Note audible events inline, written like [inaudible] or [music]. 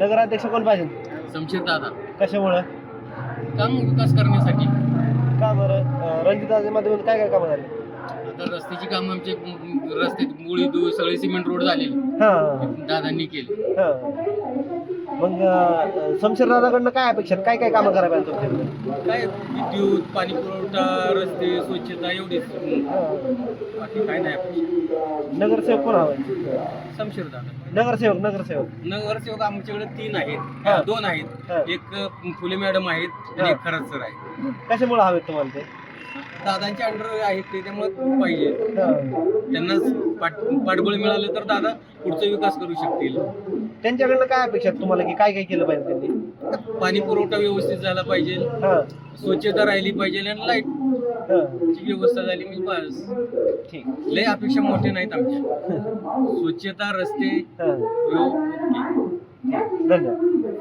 नगराध्यक्ष कोण पाहिजे? शमशेर दादा. कशामुळं? काम विकास करण्यासाठी? का बरं? रणजित माध्यमातून काय काय कामं झाली? आता रस्त्याची काम आमचे रस्ते मुळी दू सगळे सिमेंट रोड झालेले. हां. दादांनी केले. हां. मग अं, शमशेर दादाकडनं काय अपेक्षा आहेत? काय काय कामं पाहिजे तुमच्याकडे काय विद्युत पाणी पुरवठा रस्ते स्वच्छता एवढीच. बाकी काय नाही अपेक्षा. नगरसेवक कोण हवाय शमशेर दादा. नगरसेवक नगरसेवक. नगरसेवक आमच्याकडे तीन हा. आहेत. दोन हा. आहेत एक फुले मॅडम आहेत आणि एक खरंच सर आहे कशामुळे हवेत तुम्हाला ते? दादांच्या अंडर आहेत ते त्यामुळे पाहिजे. त्यांना पाठ पाठबळ मिळालं तर दादा पुढचा विकास करू शकतील. त्यांच्याकडनं काय अपेक्षा आहेत तुम्हाला की काय काय केलं पाहिजे त्यांनी? पाणी पुरवठा व्यवस्थित झाला पाहिजे. स्वच्छता राहिली पाहिजे आणि लाइट ची व्यवस्था झाली म्हणजे बस. ठीक. लय अपेक्षा मोठ्या नाहीत आमच्या. [laughs] स्वच्छता रस्ते. धन्यवाद.